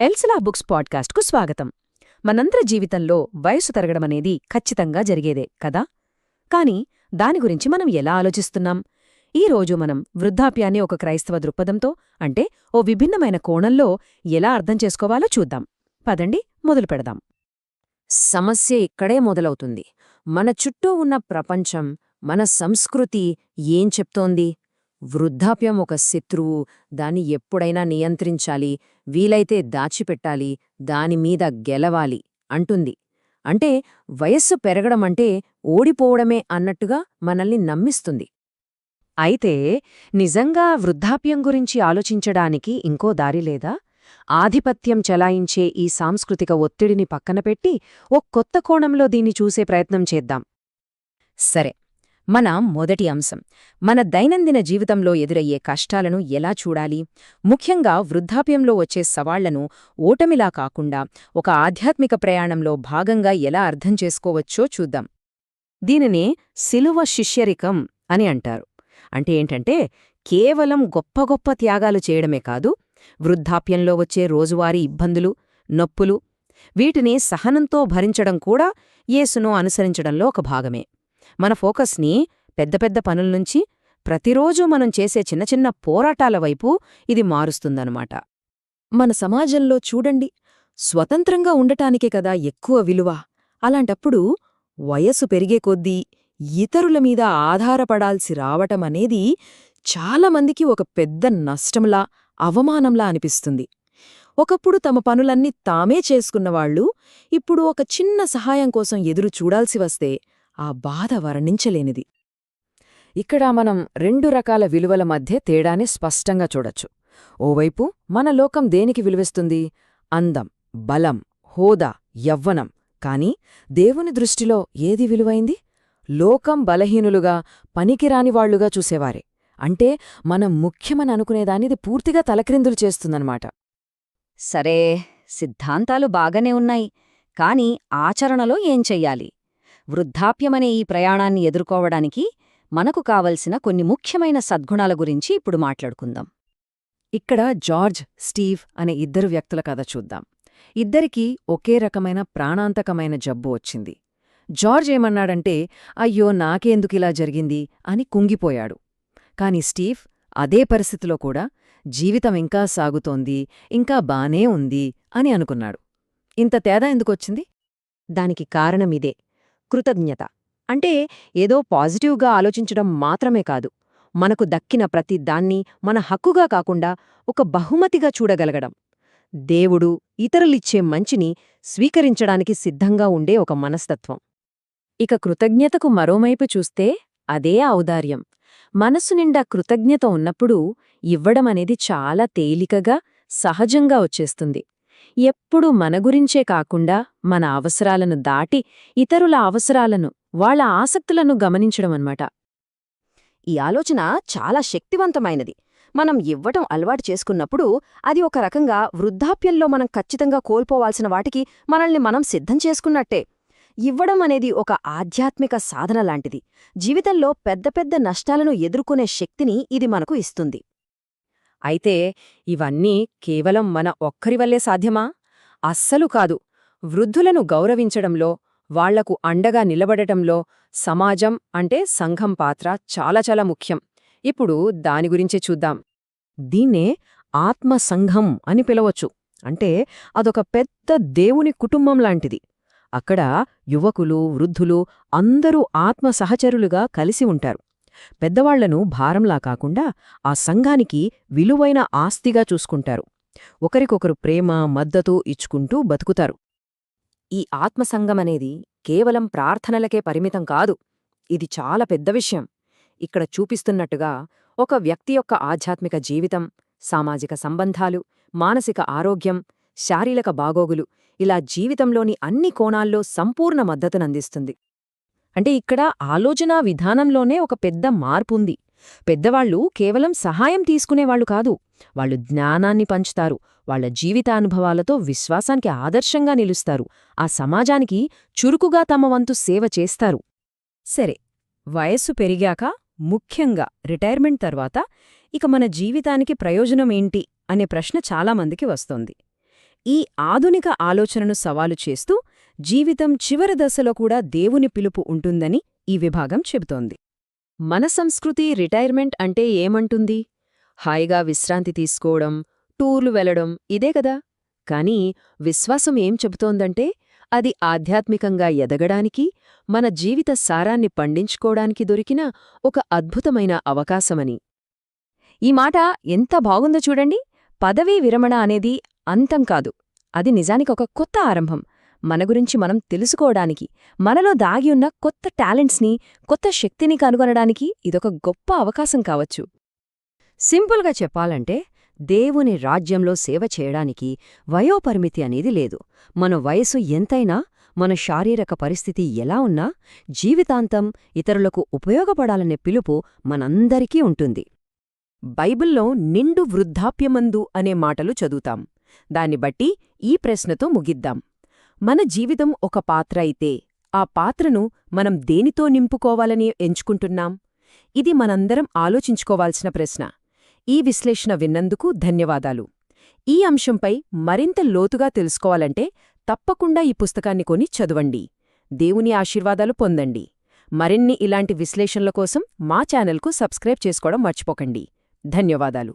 ఎల్సలా books పాడ్కాస్ట్కు స్వాగతం. మనందరి జీవితంలో వయసు తరగడమనేది ఖచ్చితంగా జరిగేదే కదా? కాని దాని గురించి మనం ఎలా ఆలోచిస్తున్నాం? ఈ రోజు మనం వృద్ధాప్యాన్ని ఒక క్రైస్తవ దృక్పథంతో అంటే ఓ విభిన్నమైన కోణంలో ఎలా అర్థం చేసుకోవాలో చూద్దాం. పదండి మొదలు పెడదాం. సమస్య ఇక్కడే మొదలవుతుంది. మన చుట్టూ ఉన్న ప్రపంచం మన సంస్కృతి ఏం చెప్తోంది? వృద్ధాప్యం ఒక శత్రువు దాన్ని ఎప్పుడైనా నియంత్రించాలి వీలైతే దాచిపెట్టాలి దానిమీద గెలవాలి అంటుంది. అంటే వయస్సు పెరగడమంటే ఓడిపోవడమే అన్నట్టుగా మనల్ని నమ్మిస్తుంది. అయితే నిజంగా వృద్ధాప్యం గురించి ఆలోచించడానికి ఇంకో దారి లేదా? ఆధిపత్యం చెలాయించే ఈ సాంస్కృతిక ఒత్తిడిని పక్కనపెట్టి ఓ కొత్త కోణంలో దీన్ని చూసే ప్రయత్నం చేద్దాం. సరే. మన మొదటి అంశం. మన దైనందిన జీవితంలో ఎదురయ్యే కష్టాలను ఎలా చూడాలి? ముఖ్యంగా వృద్ధాప్యంలో వచ్చే సవాళ్ళను ఓటమిలా కాకుండా ఒక ఆధ్యాత్మిక ప్రయాణంలో భాగంగా ఎలా అర్థం చేసుకోవచ్చో చూద్దాం. దీనినే శిలువ శిష్యరికం అని అంటారు. అంటే ఏంటంటే కేవలం గొప్ప గొప్ప త్యాగాలు చేయడమే కాదు వృద్ధాప్యంలో వచ్చే రోజువారీ ఇబ్బందులు నొప్పులు వీటిని సహనంతో భరించడం కూడా యేసును అనుసరించడంలో ఒక భాగమే. మన ఫోకస్ని పెద్ద పెద్ద పనుల నుంచి ప్రతిరోజూ మనం చేసే చిన్న చిన్న పోరాటాల వైపు ఇది మారుస్తుందనమాట మన సమాజంలో చూడండి స్వతంత్రంగా ఉండటానికే కదా ఎక్కువ విలువ. అలాంటప్పుడు వయస్సు పెరిగే కొద్దీ ఇతరుల మీద ఆధారపడాల్సి రావటమనేది చాలామందికి ఒక పెద్ద నష్టంలా అవమానంలా అనిపిస్తుంది. ఒకప్పుడు తమ పనులన్నీ తామే చేసుకున్నవాళ్ళు ఇప్పుడు ఒక చిన్న సహాయం కోసం ఎదురు చూడాల్సి వస్తే ఆ బాధ వర్ణించలేనిది. ఇక్కడ మనం రెండు రకాల విలువల మధ్య తేడాని స్పష్టంగా చూడొచ్చు. ఓవైపు మన లోకం దేనికి విలువిస్తుంది? అందం బలం హోదా యవ్వనం. కాని దేవుని దృష్టిలో ఏది విలువైంది? లోకం బలహీనులుగా పనికిరానివాళ్ళుగా చూసేవారే. అంటే మనం ముఖ్యమని అనుకునేదానిది పూర్తిగా తలక్రిందులు చేస్తుందన్నమాట. సరే సిద్ధాంతాలు బాగానే ఉన్నాయి. కాని ఆచరణలో ఏం చెయ్యాలి? వృద్ధాప్యమనే ఈ ప్రయాణాన్ని ఎదుర్కోవడానికి మనకు కావలసిన కొన్ని ముఖ్యమైన సద్గుణాల గురించి ఇప్పుడు మాట్లాడుకుందాం. ఇక్కడ జార్జ్ స్టీవ్ అనే ఇద్దరు వ్యక్తుల కథ చూద్దాం. ఇద్దరికీ ఒకే రకమైన ప్రాణాంతకమైన జబ్బు వచ్చింది. జార్జ్ ఏమన్నాడంటే అయ్యో నాకేందుకిలా జరిగింది? అని కుంగిపోయాడు. కాని స్టీవ్ అదే పరిస్థితిలో కూడా జీవితం ఇంకా సాగుతోంది ఇంకా బానే ఉంది అని అనుకున్నాడు. ఇంత తేడా ఎందుకొచ్చింది? దానికి కారణమిదే. కృతజ్ఞత. అంటే ఏదో పాజిటివ్గా ఆలోచించడం మాత్రమే కాదు. మనకు దక్కిన ప్రతి దాన్ని మన హక్కుగా కాకుండా ఒక బహుమతిగా చూడగలగడం. దేవుడు ఇతరులిచ్చే మంచిని స్వీకరించడానికి సిద్ధంగా ఉండే ఒక మనస్తత్వం. ఇక కృతజ్ఞతకు మరోమైపు చూస్తే అదే ఔదార్యం. మనస్సు నిండా కృతజ్ఞత ఉన్నప్పుడు ఇవ్వడమనేది చాలా తేలికగా సహజంగా వచ్చేస్తుంది. ఎప్పుడూ మన గురించే కాకుండా మన అవసరాలను దాటి ఇతరుల అవసరాలను వాళ్ళ ఆసక్తులను గమనించడమన్నమాట ఈ ఆలోచన చాలా శక్తివంతమైనది. మనం ఇవ్వటం అలవాటు చేసుకున్నప్పుడు అది ఒక రకంగా వృద్ధాప్యంలో మనం ఖచ్చితంగా కోల్పోవాల్సిన వాటికి మనల్ని మనం సిద్ధం చేసుకున్నట్టే. ఇవ్వడం అనేది ఒక ఆధ్యాత్మిక సాధన లాంటిది. జీవితంలో పెద్ద పెద్ద నష్టాలను ఎదుర్కొనే శక్తిని ఇది మనకు ఇస్తుంది. అయితే ఇవన్నీ కేవలం మన ఒక్కరి వల్లే సాధ్యమా? అస్సలు కాదు. వృద్ధులను గౌరవించడంలో వాళ్ళకు అండగా నిలబడటంలో సమాజం అంటే సంఘం పాత్ర చాలా చాలా ముఖ్యం. ఇప్పుడు దాని గురించే చూద్దాం. దీన్నే ఆత్మసంఘం అని పిలవచ్చు. అంటే అదొక పెద్ద దేవుని కుటుంబం లాంటిది. అక్కడ యువకులు వృద్ధులు అందరూ ఆత్మ సహచరులుగా కలిసి ఉంటారు. పెద్దవాళ్ళను భారంలా కాకుండా ఆ సంఘానికి విలువైన ఆస్తిగా చూసుకుంటారు. ఒకరికొకరు ప్రేమ మద్దతు ఇచ్చుకుంటూ బతుకుతారు. ఈ ఆత్మసంగమనేది కేవలం ప్రార్థనలకే పరిమితం కాదు ఇది చాలా పెద్ద విషయం. ఇక్కడ చూపిస్తున్నట్టుగా ఒక వ్యక్తి యొక్క ఆధ్యాత్మిక జీవితం సామాజిక సంబంధాలు మానసిక ఆరోగ్యం శారీరక బాగోగులు ఇలా జీవితంలోని అన్ని కోణాల్లో సంపూర్ణ మద్దతునందిస్తుంది. అంటే ఇక్కడ ఆలోచనా విధానంలోనే ఒక పెద్ద మార్పుంది. పెద్దవాళ్ళు కేవలం సహాయం తీసుకునేవాళ్ళు కాదు. వాళ్ళు జ్ఞానాన్ని పంచుతారు. వాళ్ళ జీవితానుభవాలతో విశ్వాసానికి ఆదర్శంగా నిలుస్తారు. ఆ సమాజానికి చురుకుగా తమ వంతు సేవ చేస్తారు. సరే వయస్సు పెరిగాక ముఖ్యంగా రిటైర్మెంట్ తర్వాత ఇక మన జీవితానికి ప్రయోజనమేంటి అనే ప్రశ్న చాలామందికి వస్తోంది. ఈ ఆధునిక ఆలోచనను సవాలు చేస్తూ జీవితం చివరి దశలో కూడా దేవుని పిలుపు ఉంటుందని ఈ విభాగం చెబుతోంది. మన సంస్కృతి రిటైర్మెంట్ అంటే ఏమంటుంది? హాయిగా విశ్రాంతి తీసుకోవడం టూర్లు వెళ్ళడం ఇదే కదా? కానీ విశ్వాసం ఏం చెబుతోందంటే అది ఆధ్యాత్మికంగా ఎదగడానికి మన జీవిత సారాన్ని పండించుకోవడానికి దొరికిన ఒక అద్భుతమైన అవకాశమని. ఈ మాట ఎంత బాగుందో చూడండి. పదవీ విరమణ అనేది అంతం కాదు. అది నిజానికి ఒక కొత్త ఆరంభం. మన గురించి మనం తెలుసుకోవడానికి మనలో దాగి ఉన్న కొత్త టాలెంట్స్ని కొత్త శక్తిని కనుగొనడానికి ఇదొక గొప్ప అవకాశం కావచ్చు. సింపుల్గా చెప్పాలంటే దేవుని రాజ్యంలో సేవ చేయడానికి వయోపరిమితి అనేది లేదు. మన వయసు ఎంతైనా మన శారీరక పరిస్థితి ఎలా ఉన్నా జీవితాంతం ఇతరులకు ఉపయోగపడాలనే పిలుపు మనందరికీ ఉంటుంది. బైబిల్లో నిండు వృద్ధాప్యమందు అనే మాటలు చదువుతాం. దాన్ని బట్టి ఈ ప్రశ్నతో ముగిద్దాం. మన జీవితం ఒక పాత్ర అయితే ఆ పాత్రను మనం దేనితో నింపుకోవాలని ఎంచుకుంటున్నాం? ఇది మనందరం ఆలోచించుకోవాల్సిన ప్రశ్న. ఈ విశ్లేషణ విన్నందుకు ధన్యవాదాలు. ఈ అంశంపై మరింత లోతుగా తెలుసుకోవాలంటే తప్పకుండా ఈ పుస్తకాన్ని కొని చదవండి. దేవుని ఆశీర్వాదాలు పొందండి. మరిన్ని ఇలాంటి విశ్లేషణల కోసం మా ఛానల్కు సబ్స్క్రైబ్ చేసుకోవడం మర్చిపోకండి. ధన్యవాదాలు.